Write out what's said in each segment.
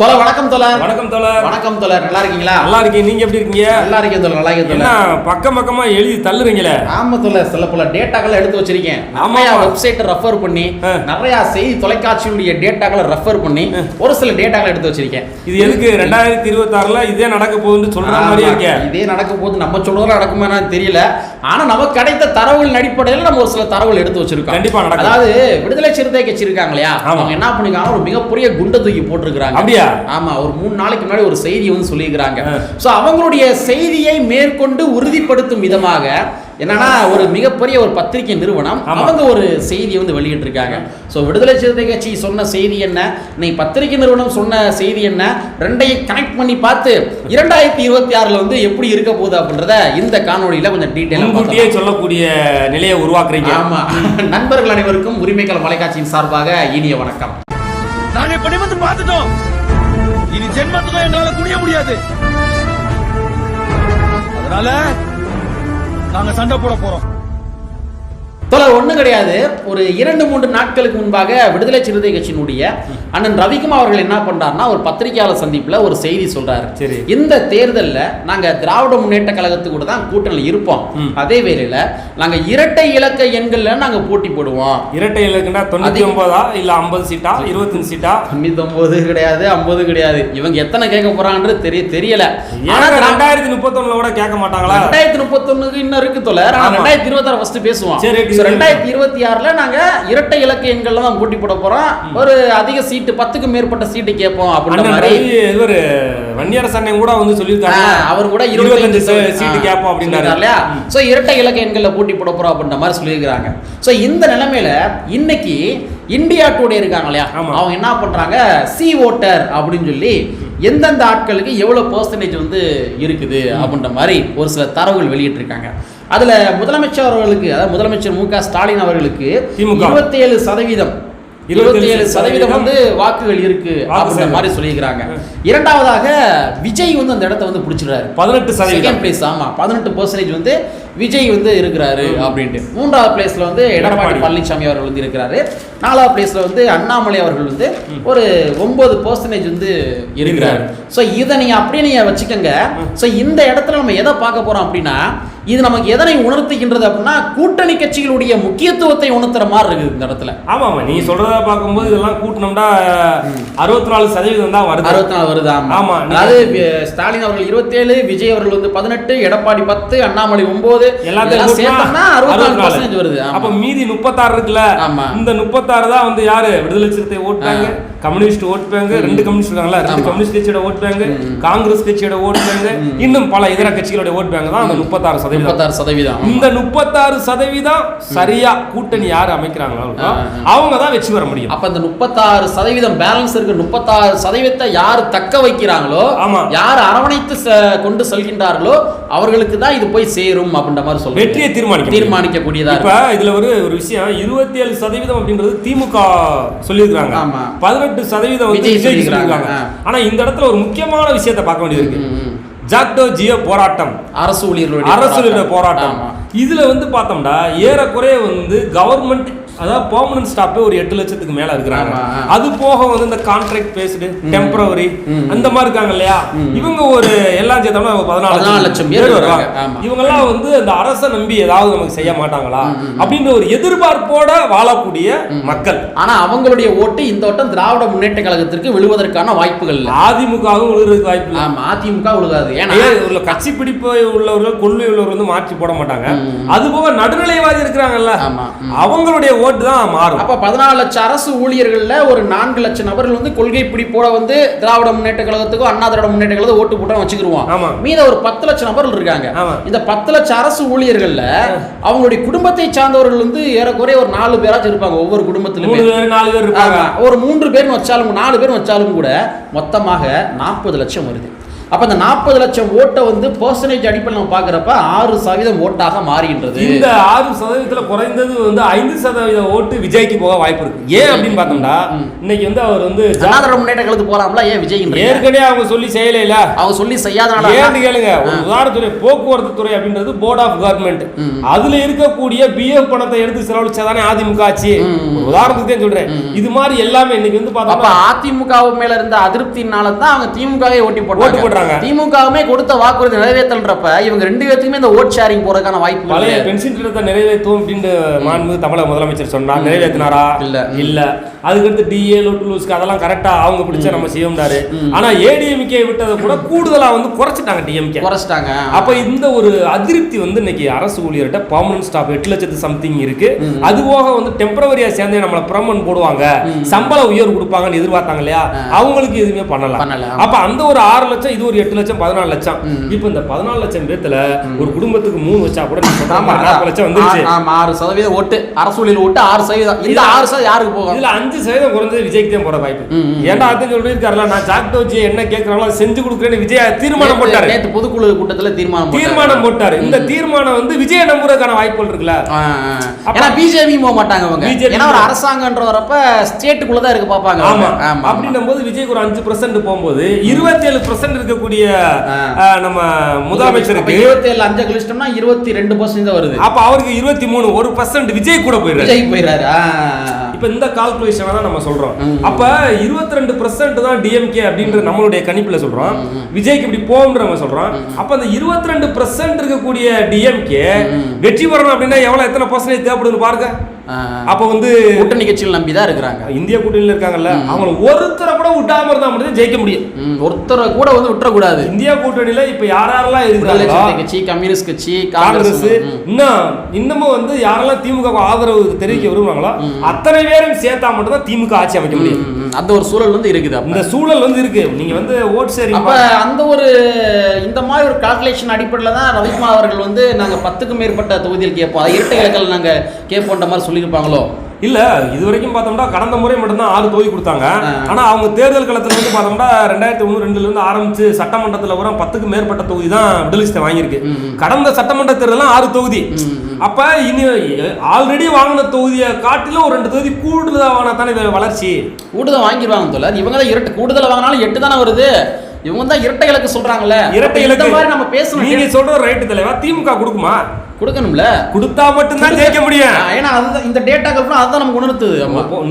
தொலை வணக்கம் தொலர் வணக்கம் தோழர். வணக்கம் தொலர் நல்லா இருக்கீங்களா? நல்லா இருக்கீங்க நீங்க எப்படி இருக்கீங்க? நல்லா இருக்கேன் தொலர் நல்லா இருக்கேன் என்ன தொலர் பக்கம் பக்கமா எழுதி தள்ளுறீங்களே? ஆமா தொலர் சில பல டேட்டாக்களை எடுத்து வச்சிருக்கேன். நிறைய வெப்சைட்டை ரெஃபர் பண்ணி. நிறைய செய்தி தொலைக்காட்சியுடைய டேட்டாக்களை ரெஃபர் பண்ணி ஒரு சில டேட்டாக்களை எடுத்து வச்சிருக்கேன். இது எதுக்கு? ரெண்டாயிரத்தி இருபத்தி ஆறுல இதே நடக்க போகுதுன்னு சொல்ற மாதிரியே ஆமா. இருக்கே. இதே நடக்க போது நம்ம சொல்றதும் நடக்குமா தெரியல. ஆனா நமக்கு கிடைத்த தரவுகளின் அடிப்படையில் நம்ம ஒரு சில தரவுகள் எடுத்து வச்சிருக்கோம். கண்டிப்பா நடக்கும். அதாவது விடுதலை சிறுத்தை கட்சி இருக்காங்க இல்லையா. அவங்க என்ன பண்ணிருக்காங்க ஒரு மிகப்பெரிய குண்டை தூக்கி போட்டிருக்காங்க அப்படியா? ஆமா ஒரு மூணு நாளைக்கு முன்னாடி ஒரு செய்தி வந்து சொல்லியிருக்கிறாங்க. சோ அவங்களுடைய செய்தியை மேற்கொண்டு உறுதிப்படுத்தும் விதமாக என்னன்னா ஒரு மிகப்பெரிய ஒரு பத்திரிகை நிறுவனம். அவங்க ஒரு செய்தியை வந்து வெளியிட்டிருக்காங்க. ஸோ விடுதலை சிறுத்தை கட்சி சொன்ன செய்தி என்ன? இன்னைக்கு பத்திரிகை நிறுவனம் சொன்ன செய்தி என்ன? ரெண்டையும் கனெக்ட் பண்ணி பார்த்து இரண்டாயிரத்தி இருபத்தி ஆறுல வந்து எப்படி இருக்க போகுது அப்படின்றத இந்த காணொளியில கொஞ்சம் டீட்டெயிலாக சொல்லக்கூடிய நிலையை உருவாக்குறீங்க. ஆமா. நண்பர்கள் அனைவருக்கும் உரிமைகள் மலைக்காட்சியின் சார்பாக இனிய வணக்கம். நாங்க பார்த்துட்டோம். இனி ஜென்மத்துக்கும் எங்களால குனிய முடியாது. அதனால நாங்க சண்டை போட போறோம். தொலை ஒண்ணும் கிடையாது. ஒரு இரண்டு மூன்று நாட்களுக்கு முன்பாக விடுதலை சிறுத்தை கட்சியினுடைய அண்ணன் ரவிக்குமார் அவர்கள் என்ன பண்றாருன்னா ஒரு பத்திரிகையாளர் சந்திப்புல ஒரு செய்தி சொல்றாரு. சரி. இந்த தேர்தல்ல நாங்க திராவிட முன்னேற்ற கழகத்து கூட தான் கூட்டணியில் இருப்போம். அதே வேளையில நாங்க இரட்டை இலக்க எண்கள்ல நாங்க போட்டி போடுவோம். இரட்டை இலக்குன்னா அதிக- ஒன்பதா இல்ல ஐம்பது சீட்டா இருபத்தஞ்சு சீட்டா? தொண்ணூத்தொன்பது கிடையாது ஐம்பது கிடையாது. இவங்க எத்தனை கேட்க போறாங்கன்றது தெரிய தெரியல. ஆனா ஏன்னா திரா- ரெண்டாயிரத்தி முப்பத்தொன்னுல கூட கேட்க மாட்டாங்களா? ரெண்டாயிரத்தி முப்பத்தொன்னுக்கு இன்னும் இருக்கு தொலை. ரெண்டாயிரத்தி இருபத்தாறு ஃபர்ஸ்ட் பேசுவோம். சரி, ரெண்டாயிரத்தி இருபத்தி ஆறுல நாங்க இரட்டை இலக்க எண்கள்ல தான் போட்டி போட போறோம். ஒரு அதிக சீட்டு பத்துக்கும் மேற்பட்ட சீட்டு கேட்போம் அப்படின்ற மாதிரி. இவரு வன்னியரசு அண்ணன் கூட வந்து சொல்லியிருக்காங்க. அவர் கூட இருபத்தஞ்சு சீட்டு கேட்போம் அப்படின்னாரு. இல்லையா சோ இரட்டை இலக்க எண்கள்ல போட்டி போட போறோம் அப்படின்ற மாதிரி சொல்லியிருக்காங்க சோ இந்த நிலைமையில இன்னைக்கு இந்தியா டுடே இருக்காங்க இல்லையா. அவங்க என்ன பண்றாங்க? சி ஓட்டர் அப்படின்னு சொல்லி எந்தெந்த ஆட்களுக்கு எவ்வளவு பெர்சன்டேஜ் வந்து இருக்குது அப்படின்ற மாதிரி ஒரு சில தரவுகள் வெளியிட்டிருக்காங்க. அதுல முதலமைச்சர் அவர்களுக்கு அதாவது முதலமைச்சர் மு க ஸ்டாலின் அவர்களுக்கு. இருபத்தி ஏழு சதவீதம் 27 இருபத்தி ஏழு சதவீதம் வந்து வாக்குகள் இருக்கு அப்படின்ற. மாதிரி சொல்லியிருக்கிறாங்க. இரண்டாவதாக விஜய் வந்து அந்த இடத்த வந்து பிடிச்சிடுறாரு. பதினெட்டு சதவீதம். பிளேஸ் ஆமா. பதினெட்டு பர்சன்டேஜ் வந்து விஜய் வந்து இருக்கிறாரு அப்படின்ட்டு. மூன்றாவது பிளேஸ்ல வந்து எடப்பாடி எடப்பாடி. பழனிசாமி அவர்கள் வந்து இருக்கிறாரு. நாலாவது பிளேஸ்ல வந்து அண்ணாமலை அவர்கள் வந்து ஒரு ஒன்பது பர்சன்டேஜ் வந்து இருக்கிறாரு. ஸோ இதை நீங்க அப்படியே நீங்க வச்சுக்கோங்க. ஸோ இந்த இடத்துல நம்ம எதை பார்க்க போறோம் அப்படின்னா இது நமக்கு எதனை உணர்த்துகின்றது அப்படின்னா கூட்டணி கட்சிகளுடைய முக்கியத்துவத்தை உணர்த்துற மாதிரி இருக்குது இந்த இடத்துல. ஆமா ஆமா. நீ சொல்றதா பார்க்கும்போது இதெல்லாம் கூட்டினோம்னா அறுபத்தி நாலு சதவீதம் தான் வருது. அறுபத்தி நாலு வருது ஆமா. அதாவது ஸ்டாலின் அவர்கள் இருபத்தேழு விஜய் அவர்கள் வந்து பதினெட்டு எடப்பாடி பத்து அண்ணாமலை ஒன்பது எல்லாத்தையும் சேர்த்தோம்னா அறுபத்தி நாலு வருது. அப்ப மீதி முப்பத்தாறு இருக்குல்ல? ஆமா. இந்த முப்பத்தாறு தான் வந்து யாரு? Viduthalai Chiruthai vote bank communist vote bank ரெண்டு கம்யூனிஸ்ட் இருக்காங்களா ரெண்டு. கம்யூனிஸ்ட் கட்சியோட ஓட் பேங்க் காங்கிரஸ் கட்சியோட ஓட் பேங்க் இன்னும் பல இதர கட்சிகளோட ஓட் பேங்க் தான் அந்த முப்பத்தாறு சதவீதம். முப்பத்தாறு சதவீதம் இந்த முப்பத்தாறு சதவீதம் சரியா கூட்டணி யாரு அமைக்கிறாங்களோ. அவங்க தான் வெற்றி பெற முடியும். அப்ப இந்த முப்பத்தாறு சதவீதம் பேலன்ஸ் இருக்கு முப்பத்தாறு சதவீதத்தை யார் தக்க வைக்கிறாங்களோ ஆமா. யார் அரவணைத்து கொண்டு செல்கின்றார்களோ அவர்களுக்கு தான் இது போய் சேரும் அப்படின்ற மாதிரி சொல்றேன் வெற்றியை தீர்மானிக்க. தீர்மானிக்கக்கூடியதா இப்ப. இதுல ஒரு ஒரு விஷயம் இருபத்தி ஏழு சதவீதம் அப்படின்றது திமுக சொல்லியிருக்காங்க ஆமா. பதினெட்டு சதவீதம் வந்து விஜய் சொல்லியிருக்காங்க. இந்த இடத்துல ஒரு முக்கியமான விஷயத்தை பார்க்க வேண்டியது இருக்கு. ஜாக்டோ ஜியோ போராட்டம் அரசு ஊழியர்களுடைய அரசுடைய போராட்டம் ஆமா. இதுல வந்து பார்த்தோம்னா ஏறக்குறைய வந்து கவர்மெண்ட் அதாவது பெர்மனன்ட் ஸ்டாப்பே ஒரு எட்டு லட்சத்துக்கு மேல இருக்கிறாங்க. அது போக வந்து இந்த கான்ட்ராக்ட் பேஸ்டு டெம்பரவரி. அந்த மாதிரி இருக்காங்க இல்லையா? இவங்க ஒரு எல்லாம் சேர்த்தோம்னா பதினாலு 14 லட்சம் பேர் வருவாங்க. இவங்க எல்லாம் வந்து அந்த அரசை நம்பி ஏதாவது நமக்கு செய்ய மாட்டாங்களா? அப்படின்ற ஒரு எதிர்பார்ப்போட வாழக்கூடிய மக்கள். ஆனா அவங்களுடைய ஓட்டு இந்த வட்டம் திராவிட முன்னேற்ற கழகத்திற்கு விழுவதற்கான வாய்ப்புகள் இல்லை. அதிமுகவும் விழுறதுக்கு வாய்ப்பு இல்லை. அதிமுக விழுகாது. ஏன்னா ஏன் உள்ள கட்சி பிடிப்பு உள்ளவர்கள் கொள்கை உள்ளவர்கள் வந்து மாற்றி போட மாட்டாங்க. அது போக நடுநிலைவாதி இருக்கிறாங்கல்ல. அவங்களுடைய ஓட்டு தான் மாறும் அப்ப பதினாலு லட்சம் அரசு ஊழியர்கள்ல ஒரு நான்கு லட்சம் நபர்கள் வந்து கொள்கை பிடிப்போட வந்து திராவிட முன்னேற்ற கழகத்துக்கும் அண்ணா திராவிட முன்னேற்ற கழகத்துக்கும் ஓட்டு போட்டோம் வச்சுக்கிருவோம் ஆமா. மீத ஒரு பத்து லட்சம் நபர்கள் இருக்காங்க. இந்த பத்து லட்சம் அரசு ஊழியர்கள்ல அவங்களுடைய குடும்பத்தை சார்ந்தவர்கள் வந்து ஏறக்குறைய ஒரு நாலு பேராச்சும் இருப்பாங்க ஒவ்வொரு குடும்பத்திலுமே நாலு பேர் இருப்பாங்க. ஒரு மூன்று பேர் வச்சாலும் நாலு பேர் வச்சாலும் கூட மொத்தமாக நாற்பது லட்சம் வருது அப்ப இந்த நாற்பது லட்சம் ஓட்டை வந்து பர்சன்டேஜ் அடிப்படையில் நம்ம பார்க்குறப்ப ஆறு சதவீதம் ஓட்டாக மாறுகின்றது. இந்த ஆறு சதவீதத்துல குறைந்தது வந்து ஐந்து சதவீத ஓட்டு விஜய்க்கு போக வாய்ப்பு இருக்கு. ஏன் அப்படின்னு பார்த்தோம்னா இன்னைக்கு வந்து அவர் வந்து ஜனாதர முன்னேற்ற கழகத்துக்கு போலாம்ல ஏன் விஜய் ஏற்கனவே அவங்க சொல்லி செய்யல இல்ல. அவங்க சொல்லி செய்யாதனால ஏன்னு கேளுங்க ஒரு உதாரணத்துறை போக்குவரத்து துறை அப்படின்றது போர்ட் ஆஃப் கவர்மெண்ட் அதுல இருக்கக்கூடிய பிஎஃப் பணத்தை எடுத்து செலவழிச்சாதானே அதிமுக ஆச்சு. உதாரணத்துக்கு தான் சொல்றேன். இது மாதிரி எல்லாமே இன்னைக்கு வந்து பார்த்தோம்னா அதிமுக மேல இருந்த அதிருப்தினால தான் அவங்க திமுகவே ஓட்டி ஓட்டு போட்டாங்க. போடுறாங்க. திமுகவுமே கொடுத்த வாக்குறுதி நிறைவேற்றல்ன்றப்ப இவங்க ரெண்டு பேத்துக்குமே இந்த ஓட் ஷேரிங் போறதுக்கான வாய்ப்பு பழைய. பென்ஷன் திட்டத்தை நிறைவேற்றுவோம் அப்படின்னு மாண்பு தமிழக முதலமைச்சர் சொன்னார் நிறைவேற்றினாரா இல்ல. இல்ல அதுக்கடுத்து டிஏ லோட்டு லூஸ்க்கு அதெல்லாம் கரெக்டா அவங்க பிடிச்ச நம்ம செய்யறாரு ஆனா ஏடிஎம்கே விட்டதை கூட கூடுதலா வந்து குறைச்சிட்டாங்க டிஎம்கே குறைச்சிட்டாங்க. அப்ப இந்த ஒரு அதிருப்தி வந்து இன்னைக்கு அரசு ஊழியர்கிட்ட பர்மனன்ட் ஸ்டாஃப் எட்டு லட்சத்து சம்திங் இருக்கு. அது போக வந்து டெம்பரவரியா சேர்ந்து நம்மள பிரமன் போடுவாங்க. சம்பள உயர்வு கொடுப்பாங்கன்னு எதிர்பார்த்தாங்க இல்லையா? அவங்களுக்கு எதுவுமே பண்ணல. பண்ணல. அப்ப அந்த ஒரு ஆறு லட்சம் இது ஒரு எட்டு லட்சம் பதினாலு லட்சம். இப்ப இந்த பதினாலு லட்சம் பேத்துல ஒரு குடும்பத்துக்கு மூணு வச்சா கூட நாற்பது லட்சம் வந்துருச்சு. ஆறு சதவீதம் ஓட்டு அரசு ஊழியர் ஓட்டு ஆறு சதவீதம். இந்த ஆறு சதவீதம் யாருக்கு போகும்? இதுல அஞ்சு சதவீதம் குறைஞ்சது விஜய்க்கு தான் போற வாய்ப்பு. ஏன்டா அதான் சொல்லிருக்காருல நான் ஜாக்டோ விஜய் என்ன கேட்கறாங்களோ அதை செஞ்சு கொடுக்குறேன்னு விஜய் தீர்மானம் போட்டாரு. நேத்து பொதுக்குழு கூட்டத்துல தீர்மானம். தீர்மானம் போட்டாரு. இந்த தீர்மானம் வந்து விஜய் நம்புறதுக்கான வாய்ப்புகள் இருக்குல்ல. ஏன்னா பிஜேபி போக மாட்டாங்க அவங்க. ஏன்னா ஒரு அரசாங்கன்ற வரப்ப ஸ்டேட்டுக்குள்ள தான் இருக்க பாப்பாங்க அவங்க. ஆமா. அப்படின்னும் போது விஜய்க்கு ஒரு அஞ்சு பர்சன்ட் போகும்போது இருபத்தேழு பர்சன்ட் இருக்கக்கூடிய நம்ம முதலமைச்சருக்கு இருபத்தி ஏழு அஞ்சு கழிச்சிட்டோம்னா இருபத்தி ரெண்டு பர்சன்ட் தான் வருது. அப்ப அவருக்கு இருபத்தி மூணு ஒரு பர்சன்ட் விஜய் கூட போயிடுறாரு. விஜய் போயிடுறாரு. இப்ப இந்த கால்குலேஷனை தான் நம்ம சொல்றோம். அப்ப இருபத்தி ரெண்டு தான் டிஎம்கே அப்படின்ற நம்மளுடைய கணிப்புல சொல்றோம். விஜய்க்கு இப்படி போகும்ன்ற நம்ம சொல்றோம். அப்ப அந்த இருபத்தி ரெண்டு இருக்கக்கூடிய டிஎம்கே வெற்றி பெறணும் அப்படின்னா எவ்வளவு எத்தனை பர்சன்டேஜ் தேவைப்படுது பாருங்க. அப்ப வந்து கூட்டணி கட்சிகள் நம்பி தான் இருக்கிறாங்க. இந்திய கூட்டணியில இருக்காங்கல்ல அவங்க ஒருத்தரை கூட விட்டாம இருந்தா மட்டும் ஜெயிக்க முடியும். ஒருத்தரை கூட வந்து விட்டுறக்கூடாது. இந்தியா கூட்டணியில இப்ப யார் யாரெல்லாம் சிறுத்தை கட்சி கம்யூனிஸ்ட் கட்சி காங்கிரஸ். இன்னும் இன்னமும் வந்து யாரெல்லாம் திமுக ஆதரவு தெரிவிக்க விரும்புறாங்களோ அத்தனை பேரும் சேர்த்தா மட்டும் தான் திமுக ஆட்சி அமைக்க முடியும். அந்த ஒரு சூழல் வந்து இருக்குது இந்த சூழல் வந்து இருக்கு. நீங்க வந்து ஓட் ஷேரிங் அப்ப அந்த ஒரு இந்த மாதிரி ஒரு கால்குலேஷன் அடிப்படையில் தான் ரவிக்குமார் அவர்கள் வந்து நாங்க பத்துக்கும் மேற்பட்ட தொகுதியில் கேட்போம். அது இரட்டை இலக்கல் நாங்க கேட்போன்ற மாதிரி சொல்லியிருப்பாங்களோ? இல்ல இது வரைக்கும் பார்த்தோம்னா கடந்த முறை மட்டும்தான் ஆறு தொகுதி கொடுத்தாங்க. ஆ. ஆனா அவங்க தேர்தல் களத்துல இருந்து பார்த்தோம்னா ரெண்டாயிரத்தி ஒண்ணு ரெண்டுல இருந்து ஆரம்பிச்சு சட்டமன்றத்துல வர பத்துக்கு மேற்பட்ட தொகுதி தான் விடுதலை வாங்கியிருக்கு. கடந்த சட்டமன்ற தேர்தலாம் ஆறு தொகுதி. அப்ப இனி ஆல்ரெடி வாங்கின தொகுதியை காட்டிலும் ஒரு ரெண்டு தொகுதி கூடுதலா வாங்கினா தானே வளர்ச்சி? கூடுதல் வாங்கிடுவாங்க தோழர் இவங்க தான் இரட்டை. கூடுதல் வாங்கினாலும் எட்டு தானே வருது. இவங்க தான் இரட்டை இலக்கு சொல்றாங்கல்ல. இரட்டை இலக்கு. மாதிரி நம்ம பேசணும். நீங்க சொல்ற ரைட்டு தலைவா திமுக கொடுக்குமா? கொடுக்கணும்ல? கொடுத்தா மட்டும்தான் ஜெயிக்க முடியும். ஏன்னா அதுதான் இந்த டேட்டாக்கள் ஃபுல்லா அதுதான் நமக்கு உணர்த்துது.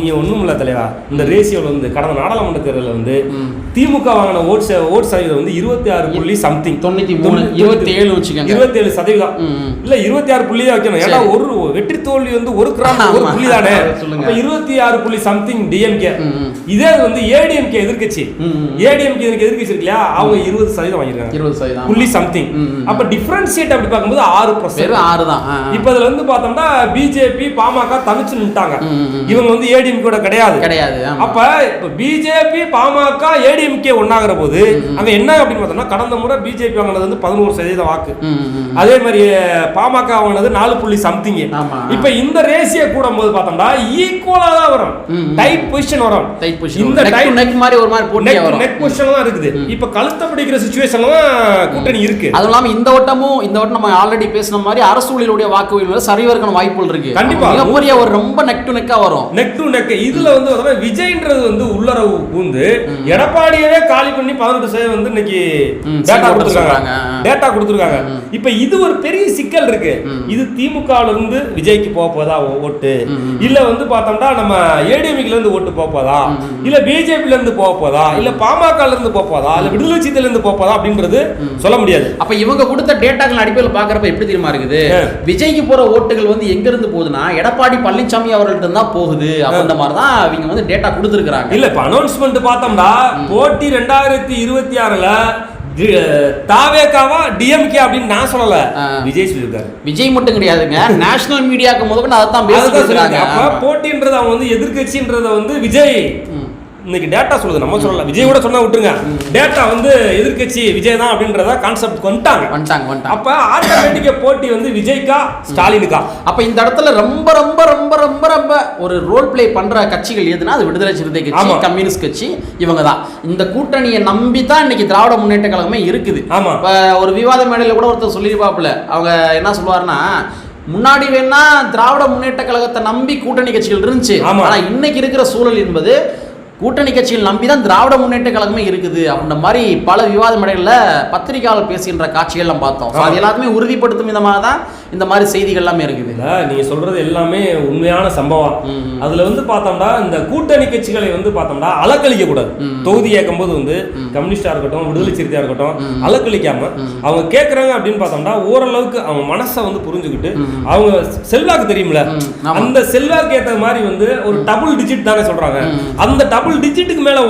நீ ஒண்ணும் இல்ல தலைவா. இந்த ரேசியோல வந்து கடந்த நாடாளுமன்ற தேர்தலில் வந்து திமுக வாங்கின ஓட் ச- ஓட் சதவீதம் வந்து இருபத்தி ஆறு புள்ளி சம்திங் தொண்ணூத்தி மூணு இருபத்தி ஏழு வச்சுக்கோங்க. இருபத்தி ஏழு சதவீதம். இல்ல இருபத்தி ஆறு புள்ளி தான் வைக்கணும். ஏன்னா ஒரு வெற்றி தோல்வி வந்து ஒரு கிராம் ஒரு. புள்ளி தானே இருபத்தி ஆறு புள்ளி சம்திங் டிஎம்கே. இதே வந்து ஏடிஎம்கே ம். ஏடிஎம்கே எதிர்க்கட்சி இருக்கு இல்லையா? அவங்க இருபது சதவீதம் வாங்கியிருக்காங்க. இருபது சதவீதம். புள்ளி சம்திங். அப்ப டிஃபரன்ஷியேட் அப்படி பார்க்கும்போது ஆறு பர்சன்ட் ஆறு தான். இப்ப இதுல வந்து பார்த்தோம்னா பிஜேபி பாமக தனிச்சு நின்ட்டாங்க. இவங்க வந்து ஏடிஎம் கூட கிடையாது. கிடையாது. அப்ப இப்ப பிஜேபி பாமக ஏடிஎம்கே ஒன்னாகிற போது அங்க என்ன அப்படின்னு பார்த்தோம்னா கடந்த முறை பிஜேபி வாங்கினது வந்து பதினோரு சதவீத வாக்கு. அதே மாதிரி பாமக வாங்கினது நாலு புள்ளி சம்திங். இப்ப இந்த ரேசிய கூடும்போது பார்த்தோம்னா ஈக்குவலா தான் வரும். டைட் பொசிஷன் வரும். டைட் பொசிஷன் இந்த டைட் நெக் மாதிரி ஒரு மாதிரி போட்டியா வரும். நெக் பொசிஷன் தான் இருக்குது. இப்ப கழுத்தை பிடிக்கிற சுச்சுவேஷன்ல தான் கூட்டணி இருக்கு. அதுவும் இல்லாம இந்த வட்டமும் இந்த வட்டம் நம்ம ஆல்ரெடி பேசின மாதிரி அரசு ஊழியருடைய வாக்கு வங்கி சரிவதற்கான வாய்ப்புகள் இருக்கு. கண்டிப்பா. மிகப்பெரிய ஒரு ரொம்ப நெக் டு நெக்கா வரும். நெக் டு நெக் இதுல வந்து விஜய்ன்றது வந்து உள்ளரவு பூந்து எடப்பாடியவே காலி பண்ணி பதினெட்டு சதவீதம் வந்து இன்னைக்கு டேட்டா கொடுத்துருக்காங்க. டேட்டா கொடுத்துருக்காங்க. இப்ப இது ஒரு பெரிய சிக்கல் இருக்கு. இது திமுக இருந்து விஜய்க்கு போக போதா ஓட்டு? இல்ல வந்து பார்த்தோம்னா நம்ம ஏடிஎம்ல இருந்து ஓட்டு போக போதா? இல்ல பிஜேபில இருந்து போக போதா? இல்ல பாமக இருந்து போக போதா? இல்ல விடுதலை சிறுத்தையில இருந்து போக போதா அப்படின்றது சொல்ல முடியாது. அப்ப இவங்க கொடுத்த டேட்டாக்கள் அடிப்படையில் பாக்குறப்ப எப்படி தெரியுமா இருக்குது. விஜய்க்கு போற ஓட்டுகள் வந்து எங்க இருந்து போகுதுன்னா எடப்பாடி பழனிசாமி அவர்கள்ட்ட தான் போகுது அப்படின்ற மாதிரி தான் இவங்க வந்து டேட்டா கொடுத்துருக்காங்க இல்ல இப்ப அனௌன்ஸ்மெண்ட் பார்த்தோம்னா போட்டி ரெண்டாயிரத்தி இருபத்தி ஆறுல தாவேக்காவா டிஎம்கே அப்படின்னு நான் சொல்லல. விஜய் சொல்லியிருக்காரு. விஜய் மட்டும் கிடையாதுங்க. நேஷனல் மீடியாக்கு முதற்கொண்டு அதை தான் அதுதான் பேசிட்டு சொல்லியிருக்காங்க. இருக்காங்க அப்ப போட்டின்றது அவங்க வந்து எதிர்க்கட்சின்றத வந்து விஜய். இன்னைக்கு டேட்டா சொல்லுது நம்ம சொல்லல. விஜய் கூட சொன்னா விட்டுருங்க. டேட்டா வந்து எதிர்க்கட்சி விஜய் தான் அப்படின்றத கான்செப்ட் வந்துட்டாங்க. வந்துட்டாங்க வந்துட்டாங்க. அப்ப ஆட்டோமேட்டிக்கா போட்டி வந்து விஜய்க்கா ஸ்டாலினுக்கா? அப்ப இந்த இடத்துல ரொம்ப ரொம்ப ரொம்ப ரொம்ப ரொம்ப ஒரு ரோல் ப்ளே பண்ற கட்சிகள் எதுனா அது விடுதலை சிறுத்தை கட்சி. கம்யூனிஸ்ட் கட்சி இவங்க தான் இந்த கூட்டணியை நம்பி தான் இன்னைக்கு திராவிட முன்னேற்ற கழகமே இருக்குது. ஆமா. இப்ப ஒரு விவாத மேடையில கூட ஒருத்தர் சொல்லியிருப்பாப்புல. அவங்க என்ன சொல்லுவாருன்னா முன்னாடி வேணா திராவிட முன்னேற்ற கழகத்தை நம்பி கூட்டணி கட்சிகள் இருந்துச்சு. ஆனா இன்னைக்கு இருக்கிற சூழல் என்பது கூட்டணி கட்சிகள் நம்பி தான் திராவிட முன்னேற்ற கழகமே இருக்குது. அப்படின்ற மாதிரி பல விவாத மேடைகளில் பத்திரிகையாளர் பேசுகின்ற காட்சிகள்லாம் பார்த்தோம். So, அது எல்லாத்தையுமே உறுதிப்படுத்தும் விதமாக தான் இந்த மாதிரி செய்திகள் எல்லாமே இருக்குது நீங்க சொல்றது எல்லாமே உண்மையான சம்பவம். அதுல வந்து பார்த்தோம்னா இந்த கூட்டணி கட்சிகளை வந்து பார்த்தோம்னா அலக்களிக்க கூடாது தொகுதி இயக்கும் போது வந்து கம்யூனிஸ்டா இருக்கட்டும் விடுதலை சிறுத்தையா இருக்கட்டும் அலக்களிக்காம அவங்க கேக்குறாங்க அப்படின்னு பார்த்தோம்னா ஓரளவுக்கு அவங்க மனசை வந்து புரிஞ்சுக்கிட்டு அவங்க செல்வாக்கு தெரியும்ல. அந்த செல்வாக்கு ஏத்த மாதிரி வந்து ஒரு டபுள் டிஜிட் தானே சொல்றாங்க. அந்த டபுள் டிஜிட்டுக்கு மேல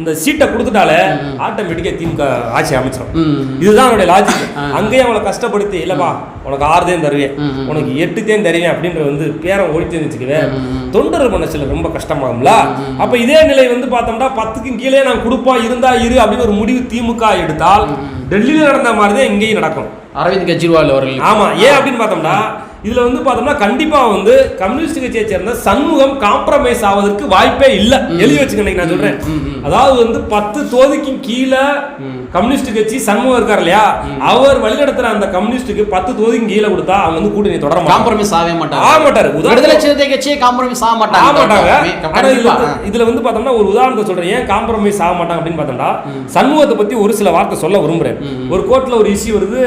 இந்த சீட்டை கொடுத்துட்டாலே ஆட்டோமேட்டிக்கா திமுக ஆட்சி அமைச்சிடும். இதுதான் அவனுடைய லாஜிக் அங்கேயே அவளை கஷ்டப்படுத்தி இல்லப்பா உனக்கு ஆறு தேன் தருவேன். உனக்கு எட்டு தேன் தருவேன் அப்படின்ற வந்து பேரம் ஓடிட்டு வச்சுக்கவே தொண்டர் மனசுல ரொம்ப கஷ்டமாகும்ல? அப்ப இதே நிலை வந்து பார்த்தோம்னா பத்துக்கும் கீழே நான் கொடுப்பா இருந்தா இரு அப்படின்னு ஒரு முடிவு திமுக எடுத்தால் டெல்லியில நடந்த மாதிரி தான் இங்கேயும் நடக்கும். அரவிந்த் கெஜ்ரிவால் அவர்கள். ஆமா ஏன் அப்படின்னு பார்த்தோம்னா இதுல வந்து பார்த்தோம்னா கண்டிப்பா வந்து கம்யூனிஸ்ட் கட்சியை சேர்ந்த சண்முகம் காம்ப்ரமைஸ் ஆவதற்கு வாய்ப்பே இல்ல. எழுதி வச்சுக்க நான் சொல்றேன். அதாவது வந்து பத்து தொகுதிக்கும் கீழே கம்யூனிஸ்ட் கட்சி சண்முகம் இருக்கார் இல்லையா? அவர் வழிநடத்துற அந்த கம்யூனிஸ்டுக்கு பத்து தொகுதிக்கும் கீழே கொடுத்தா அவங்க வந்து கூட்டணி தொடர காம்ப்ரமிஸ் ஆகவே ஆக மாட்டாங்க மாட்டாரு விடுதலை உதாரணம் சிறுத்தை கட்சியே காம்ப்ரமிஸ் ஆக ஆக மாட்டாங்க. இதுல வந்து- பார்த்தோம்னா ஒரு உதாரணத்தை சொல்றேன். ஏன் காம்ப்ரமைஸ் ஆக மாட்டாங்க அப்படின்னு பார்த்தோம்னா சண்முகத்தை பத்தி ஒரு சில வார்த்தை சொல்ல விரும்புறேன். ஒரு கோர்ட்ல ஒரு இஷ்யூ வருது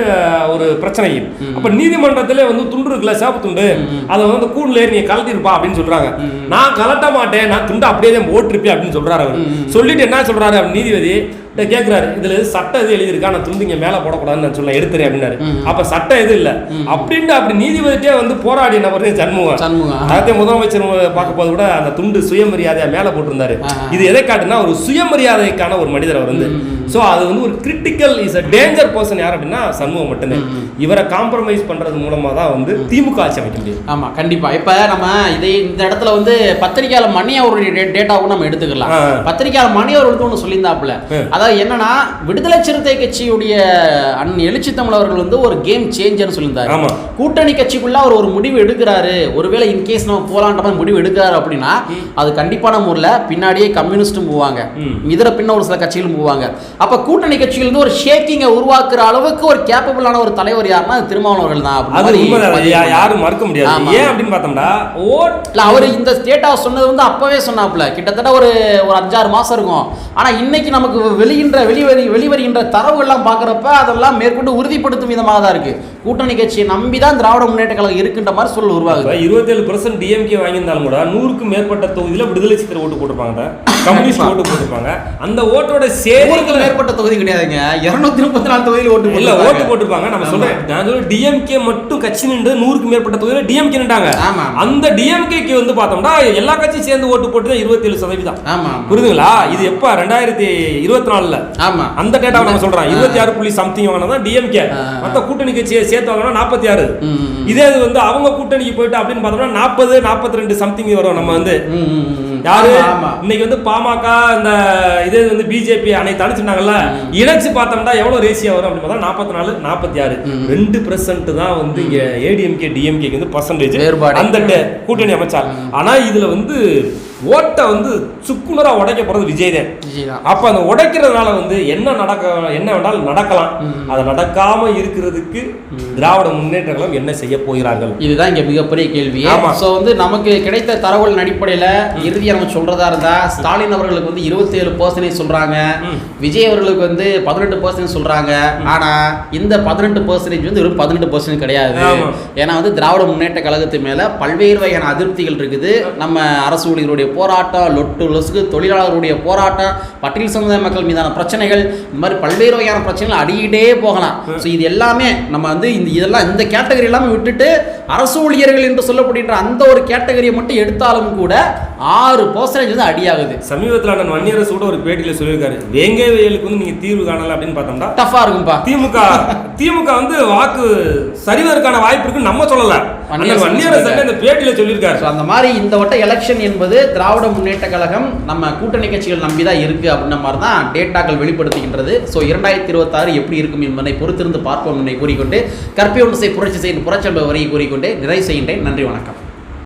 ஒரு பிரச்சனை அப்ப நீதிமன்றத்திலே வந்து துண்டு இருக்குல்ல சேப்பு துண்டு? அதை வந்து கூண்டுல நீ கலட்டிருப்பா அப்படின்னு சொல்றாங்க. நான் கலட்ட மாட்டேன் நான் துண்டு அப்படியே தான் போட்டிருப்பேன் அப்படின்னு சொல்றாரு அவர். சொல்லிட்டு என்ன சொல்றாரு நீதிபதி? கிட்ட கேக்குறாரு. இதுல சட்டம் எது எழுதியிருக்கா? நான் துண்டு இங்க மேல போடக்கூடாதுன்னு நான் சொல்ல எடுத்துறேன் அப்படின்னாரு. அப்ப சட்டம் எது இல்ல? அப்படின்ட்டு அப்படி நீதிபதிட்டே வந்து போராடிய நபர் சண்முகம். சண்முகம். அதே முதலமைச்சர் பார்க்க போது கூட அந்த துண்டு சுயமரியாதையா மேல போட்டிருந்தாரு. இது எதை காட்டுனா ஒரு சுயமரியாதைக்கான ஒரு மனிதர் அவர் வந்து. சோ அது வந்து ஒரு critical is a danger person யார் அப்படின்னா சண்முகம் மட்டும்தான் இவரை காம்ப்ரமைஸ் பண்றது மூலமா தான் வந்து திமுக ஆட்சி அமைக்க முடியும். ஆமா கண்டிப்பா. இப்ப நம்ம இதை இந்த இடத்துல வந்து பத்திரிகையாளர் மணி அவருடைய டேட்டாவும் நம்ம எடுத்துக்கலாம். பத்திரிகையாளர் மணி அவர்களுக்கு ஒன்று சொல்லியிருந்தாப்புல. ஆ. அதாவது என்னன்னா விடுதலை சிறுத்தை கட்சியுடைய அண்ணன் எழுச்சி தமிழ் அவர்கள் வந்து ஒரு கேம் சேஞ்சர்னு சொல்லியிருந்தாரு. கூட்டணி கட்சிக்குள்ள அவர் ஒரு முடிவு எடுக்கிறாரு. ஒருவேளை இன்கேஸ் நம்ம போலான்ற மாதிரி முடிவு எடுக்கிறாரு அப்படின்னா அது கண்டிப்பான முறையில் பின்னாடியே கம்யூனிஸ்டும் போவாங்க. இதர பின்ன ஒரு சில கட்சிகளும் போவாங்க. அப்ப கூட்டணி கட்சிகள் இருந்து ஒரு ஷேக்கிங்கை உருவாக்குற அளவுக்கு ஒரு கேப்பபிளான ஒரு தலைவர் யாருன்னா அவர்கள் தான். யாரும் மறுக்க முடியாது. ஏன் அப்படின்னு பார்த்தோம்னா ஓட் அவர் இந்த ஸ்டேட்டா சொன்னது வந்து அப்பவே சொன்னாப்ல கிட்டத்தட்ட ஒரு ஒரு அஞ்சாறு மாசம் இருக்கும். ஆனா இன்னைக்கு நமக்கு வெளியின்ற வெளிவரி வெளிவருகின்ற தரவுகள்லாம் பார்க்குறப்ப அதெல்லாம் மேற்கொண்டு உறுதிப்படுத்தும் விதமாக தான் இருக்கு. கூட்டணி கட்சியை நம்பி தான் திராவிட முன்னேற்ற கழகம் இருக்குன்ற மாதிரி சூழல் உருவாகுது. இருபத்தேழு பர்சன்ட் டிஎம்கே வாங்கியிருந்தாலும் கூட நூறுக்கும் மேற்பட்ட தொகுதியில விடுதலை சித்திர ஓட்டு போட்டிருப்பாங்க. கம்யூனிஸ்ட் ஓட்டு போட்டிருப்பாங்க. அந்த ஓட்டோட சேரிகள் மேற்பட்ட தொகுதி கிடையாதுங்க. இருநூத்தி முப்பத்தி நாலு தொகுதியில் ஓட்டு இல்ல. ஓட்டு போட்டிருப்பாங்க. நம்ம சொல்றேன். நான் சொல்றேன் டிஎம்கே மட்டும் கட்சி நின்று நூறுக்கு மேற்பட்ட தொகுதியில டிஎம்கே நின்றாங்க. ஆமா. அந்த டிஎம்கேக்கு வந்து பார்த்தோம்னா எல்லா கட்சியும் சேர்ந்து ஓட்டு போட்டு தான் இருபத்தி ஏழு சதவீதம். ஆமா புரியுதுங்களா இது எப்ப? ரெண்டாயிரத்தி இருபத்தி நாலுல. ஆமா. அந்த டேட்டாவை நம்ம சொல்றோம். இருபத்தி ஆறு புள்ளி சம்திங் வாங்கினா டிஎம்கே. மத்த கூட்டணி கட்சியை சேர்த்து வாங்கினா நாற்பத்தி ஆறு. இதே இது வந்து அவங்க கூட்டணிக்கு போயிட்டு அப்படின்னு பார்த்தோம்னா நாற்பது நாற்பத்தி ரெண்டு சம்திங் வரும் நம்ம வந்து. யாரு? இன்னைக்கு வந்து பாமக இந்த இதே வந்து பிஜேபி அனைத்து அனுப்பிச்சிருந்தாங்கல்ல இணைச்சு பார்த்தோம்னா எவ்வளவு ரேசியா வரும் அப்படின்னு பார்த்தா நாற்பத்தி நாலு நாற்பத்தி ஆறு. ரெண்டு பெர்சன்ட் தான் வந்து இங்க ஏடிஎம்கே டிஎம்கே வந்து பர்சன்டேஜ். அந்த கூட்டணி அமைச்சார். ஆனா இதுல வந்து ஓட்டை வந்து சுக்குநரா உடைக்க போறது விஜய் தான். அப்ப அந்த உடைக்கிறதுனால வந்து என்ன நடக்க என்ன வேணாலும் நடக்கலாம். அது நடக்காம இருக்கிறதுக்கு திராவிட முன்னேற்ற கழகம் என்ன செய்ய போகிறார்கள்? இதுதான் இங்க மிகப்பெரிய கேள்வி. ஆமா. சோ வந்து நமக்கு கிடைத்த தரவுகளின் அடிப்படையில இறுதியா நம்ம சொல்றதா இருந்தா ஸ்டாலின் அவர்களுக்கு வந்து 27% பர்சன்டேஜ் சொல்றாங்க. விஜய் அவர்களுக்கு வந்து பதினெட்டு பர்சன்டேஜ் சொல்றாங்க. ஆனா இந்த பதினெட்டு பர்சன்டேஜ் வந்து வெறும் பதினெட்டு பர்சன்டேஜ் கிடையாது. ஏன்னா வந்து திராவிட முன்னேற்ற கழகத்து மேல பல்வேறு வகையான அதிருப்திகள் இருக்குது. நம்ம அரசு ஊழியர்களுடைய போராட்டம் லொட்டு லொசுக்கு தொழிலாளர்களுடைய போராட்டம் பட்டியல் சமுதாய மக்கள் மீதான பிரச்சனைகள் இந்த மாதிரி பல்வேறு வகையான பிரச்சனைகள் அடிக்கிட்டே போகலாம். ஸோ இது எல்லாமே நம்ம வந்து இந்த இதெல்லாம் இந்த கேட்டகரி எல்லாமே விட்டுட்டு அரசு ஊழியர்கள் என்று சொல்லப்படுகின்ற அந்த ஒரு கேட்டகரியை மட்டும் எடுத்தாலும் கூட ஆறு பர்சன்டேஜ் வந்து அடியாகுது. சமீபத்தில் அண்ணன் வன்னியரசு கூட ஒரு பேட்டியில சொல்லியிருக்காரு. வேங்கை வயலுக்கு வந்து நீங்க தீர்வு காணல அப்படின்னு பார்த்தோம்னா டஃபா இருக்கும்பா. திமுக திமுக வந்து வாக்கு சரிவதற்கான வாய்ப்பு இருக்குன்னு நம்ம சொல்லல. வன்னியரசு இந்த பேட்டியில சொல்லியிருக்காரு. அந்த மாதிரி இந்த வட்ட எலெக்ஷன் என்பது திராவிட முன்னேற்ற கழகம் நம்ம கூட்டணி கட்சிகள் நம்பி தான் இருக்குது அப்படின்ற மாதிரி தான் டேட்டாக்கள் வெளிப்படுத்துகின்றது. ஸோ இரண்டாயிரத்தி இருபத்தாறு எப்படி இருக்கும் என்பதை பொறுத்திருந்து பார்ப்போம் என்னை கூறிக்கொண்டு கற்பிய ஒன்று செய் புரட்சி செய்யும் புரட்சி வரையை கூறிக்கொண்டு நிறைவு செய்கின்றேன். நன்றி வணக்கம்.